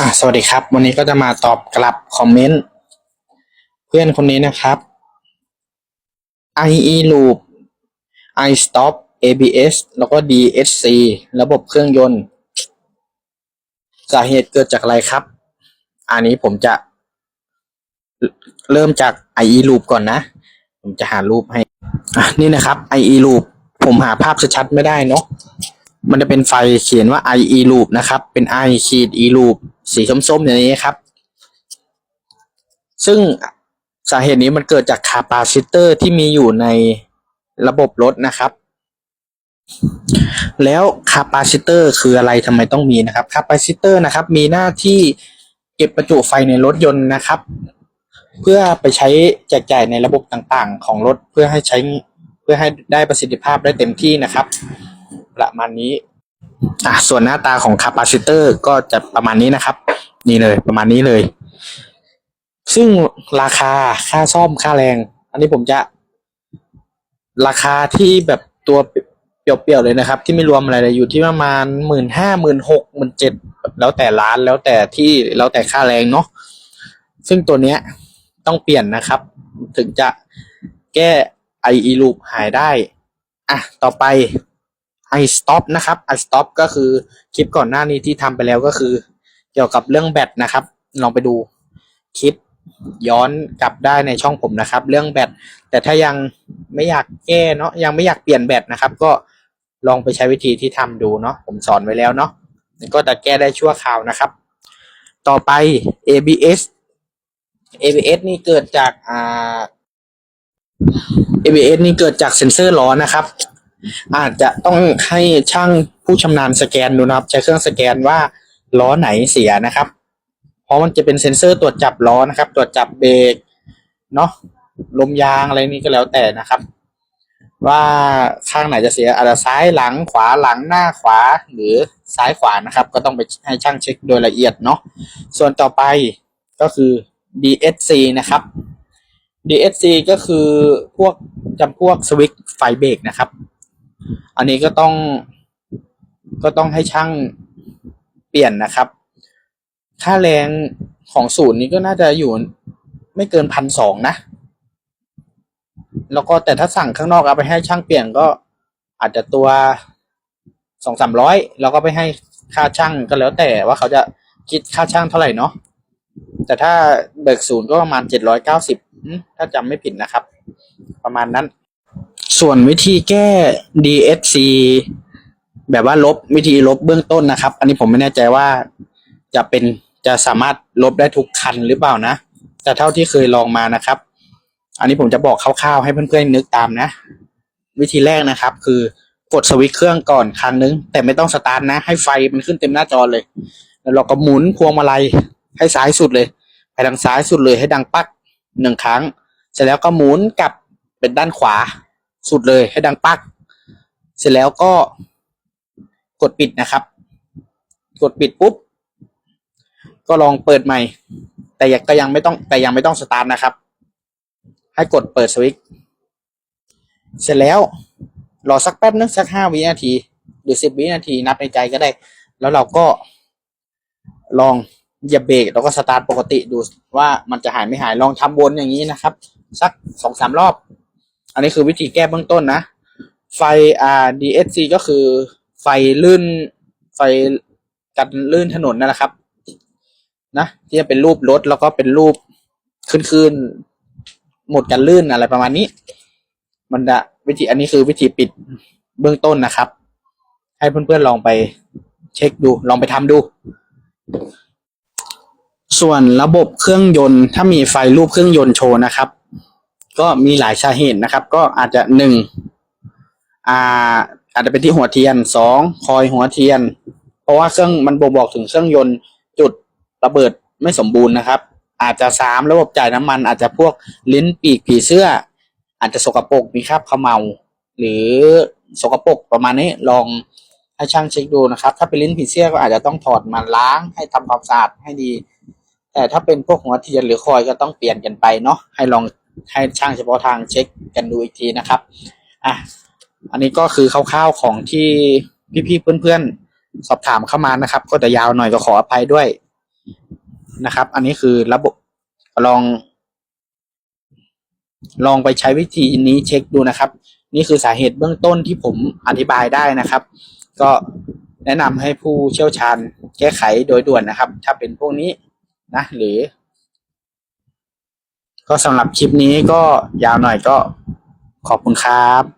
อะสวัสดีครับ วันนี้ก็จะมาตอบกลับคอมเมนต์เพื่อนคนนี้นะครับ IE Loop i Stop ABS แล้วก็ DSC ระบบเครื่องยนต์ สาเหตุเกิดจากอะไรครับ อันนี้ผมจะ เริ่มจาก IE Loop ก่อนนะ ผมจะหารูปให้อะนี่นะครับ IE Loop ผมหาภาพชัดๆไม่ได้เนาะมันจะเป็นไฟเขียนว่า IE loop นะครับ เป็น I ขีด E loop สีส้มๆอย่างนี้ครับ ซึ่งสาเหตุนี้มันเกิดจากคาปาซิเตอร์ที่มีอยู่ในระบบรถนะครับ แล้วคาปาซิเตอร์คืออะไรทำไมต้องมีนะครับคาปาซิเตอร์นะครับ มีหน้าที่เก็บประจุไฟในรถยนต์นะครับ เพื่อไปใช้แจกจ่ายในระบบต่างๆ ของรถเพื่อให้ใช้เพื่อให้ได้ประสิทธิภาพได้เต็มที่นะครับ ประมาณนี้ อะส่วนหน้าตาของคาปาซิเตอร์ก็จะประมาณนี้นะครับ นี่เลยประมาณนี้เลย ซึ่งราคาค่าซ่อมค่าแรง อันนี้ผมจะ ราคาที่แบบตัวเปรียวๆเลยนะครับ ที่ไม่รวมอะไรเลยอยู่ที่ประมาณหมื่นห้าหมื่นหกหมื่นเจ็ดแล้วแต่ร้านแล้วแต่ที่แล้วแต่ค่าแรงเนาะซึ่งตัวเนี้ยต้องเปลี่ยนนะครับ ถึงจะแก้ IE loop หายได้ อะ ต่อไป i stop นะครับ i stop ก็คือคลิปก่อนหน้านี้ที่ทำไปแล้วก็คือ เกี่ยวกับเรื่องแบตนะครับ ลองไปดูคลิปย้อนกลับได้ในช่องผมนะครับ เรื่องแบตแต่ถ้ายังไม่อยากแก้เนาะยังไม่อยากเปลี่ยนแบตนะครับ ก็ลองไปใช้วิธีที่ทำดูเนาะผมสอนไว้แล้วเนาะก็จะแก้ได้ชั่วคราวนะครับ ต่อไป ABS ABS นี่เกิดจากอ่า ABS นี่เกิดจากเซ็นเซอร์ล้อนะครับ อาจจะต้องให้ช่างผู้ชำนาญสแกนดูนะครับ ใช้เครื่องสแกนว่าล้อไหนเสียนะครับ เพราะมันจะเป็นเซ็นเซอร์ตรวจจับล้อนะครับ ตรวจจับเบรกเนาะลมยางอะไรนี่ก็แล้วแต่นะครับ ว่าข้างไหนจะเสียอาจจะซ้ายหลังขวาหลังหน้าขวาหรือซ้ายขวานะครับ ก็ต้องไปให้ช่างเช็คโดยละเอียดเนาะส่วนต่อไปก็คือ DSC นะครับ DSC ก็คือพวกจำพวกสวิตช์ไฟเบรกนะครับ อันนี้ก็ต้องก็ต้องให้ช่างเปลี่ยนนะครับ ค่าแรงของศูนย์นี้ก็น่าจะอยู่ไม่เกินพันสองนะ แล้วก็แต่ถ้าสั่งข้างนอกเอาไปให้ช่างเปลี่ยนก็อาจจะตัวสองสามร้อยแล้วก็ไปให้ค่าช่างก็แล้วแต่ว่าเขาจะคิดค่าช่างเท่าไหร่เนาะแต่ถ้าเบิกศูนย์ก็ประมาณเจ็ดร้อยเก้าสิบถ้าจำไม่ผิดนะครับ ประมาณนั้น ส่วนวิธีแก้ DSC แบบว่าลบวิธีลบเบื้องต้นนะครับ อันนี้ผมไม่แน่ใจว่าจะเป็นจะสามารถลบได้ทุกคันหรือเปล่านะ แต่เท่าที่เคยลองมานะครับ อันนี้ผมจะบอกคร่าวๆให้เพื่อนๆนึกตามนะ วิธีแรกนะครับ คือกดสวิตช์เครื่องก่อนครั้งนึง แต่ไม่ต้องสตาร์ทนะ ให้ไฟมันขึ้นเต็มหน้าจอเลย แล้วเราก็หมุนพวงมาลัยให้ซ้ายสุดเลย ไปทางซ้ายสุดเลยให้ดังปักหนึ่งครั้ง เสร็จแล้วก็หมุนกลับเป็นด้านขวา สุดเลยให้ดังปัก เสร็จแล้วก็กดปิดนะครับ กดปิดปุ๊บ ก็ลองเปิดใหม่ แต่ยังก็ยังไม่ต้องแต่ยังไม่ต้องสตาร์ทนะครับ ให้กดเปิดสวิตช์เสร็จแล้วรอสักแป๊บนึงสักห้าวินาที หรือสิบวินาทีนับในใจก็ได้ แล้วเราก็ลองเหยียบเบรกแล้วก็สตาร์ทปกติดูว่ามันจะหายไม่หายลองทำวนอย่างนี้นะครับ สักสองสามรอบ อันนี้คือวิธีแก้เบื้องต้นนะ ไฟ RDSC ก็คือไฟลื่น ไฟกันลื่นถนนนั่นแหละครับ นะที่จะเป็นรูปรถแล้วก็เป็นรูปขึ้นคืนหมดกันลื่นอะไรประมาณนี้ มันจะวิธีอันนี้คือวิธีปิดเบื้องต้นนะครับ ให้เพื่อนๆลองไปเช็คดูลองไปทำดู ส่วนระบบเครื่องยนต์ถ้ามีไฟรูปเครื่องยนต์โชว์นะครับ ก็มีหลายสาเหตุนะครับ ก็อาจจะหนึ่งอ่าอาจจะเป็นที่หัวเทียนสองคอยหัวเทียน เพราะว่าเครื่องมันบ่งบอกถึงเครื่องยนต์จุดระเบิดไม่สมบูรณ์นะครับ อาจจะสามระบบจ่ายน้ำมัน อาจจะพวกลิ้นปีกผีเสื้อ อาจจะสกปรกมีคราบเขมเมาหรือสกปรกประมาณนี้ลองให้ช่างเช็คดูนะครับ ถ้าเป็นลิ้นผีเสื้อก็อาจจะต้องถอดมาล้างให้ทำความสะอาดให้ดี แต่ถ้าเป็นพวกหัวเทียนหรือคอยก็ต้องเปลี่ยนกันไปเนาะให้ลอง ให้ช่างเฉพาะทางเช็คกันดูอีกทีนะครับอะอันนี้ก็คือคร่าวๆของที่พี่ๆเพื่อนๆ สอบถามเข้ามานะครับ ก็จะยาวหน่อยก็ขออภัยด้วยนะครับ อันนี้คือระบบลอง ลองไปใช้วิธีนี้เช็คดูนะครับ นี่คือสาเหตุเบื้องต้นที่ผมอธิบายได้นะครับ ก็แนะนำให้ผู้เชี่ยวชาญแก้ไขโดยด่วนนะครับ ถ้าเป็นพวกนี้นะ หรือ ก็สำหรับคลิปนี้ก็ยาวหน่อยก็ขอบคุณครับ